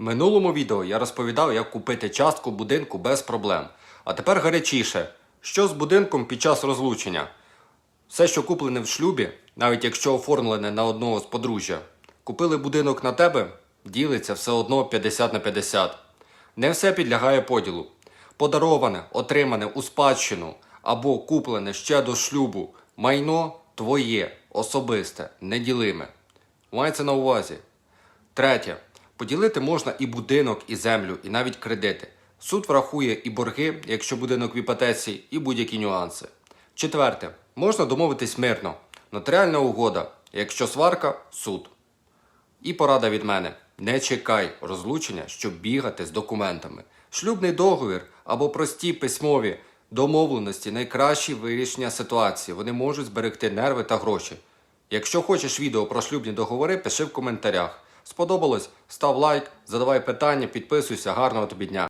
Минулому відео я розповідав, як купити частку будинку без проблем. А тепер гарячіше. Що з будинком під час розлучення? Все, що куплене в шлюбі, навіть якщо оформлене на одного з подружжя, купили будинок на тебе, ділиться все одно 50 на 50. Не все підлягає поділу. Подароване, отримане у спадщину або куплене ще до шлюбу майно твоє, особисте, неділиме. Мається на увазі. Третє. Поділити можна і будинок, і землю, і навіть кредити. Суд врахує і борги, якщо будинок в іпотеці, і будь-які нюанси. Четверте. Можна домовитись мирно. Нотаріальна угода. Якщо сварка суд. І порада від мене: не чекай розлучення, щоб бігати з документами. Шлюбний договір або прості письмові домовленості найкращі вирішення ситуації. Вони можуть зберегти нерви та гроші. Якщо хочеш відео про шлюбні договори, пиши в коментарях. Сподобалось? Став лайк, задавай питання, підписуйся, гарного тобі дня.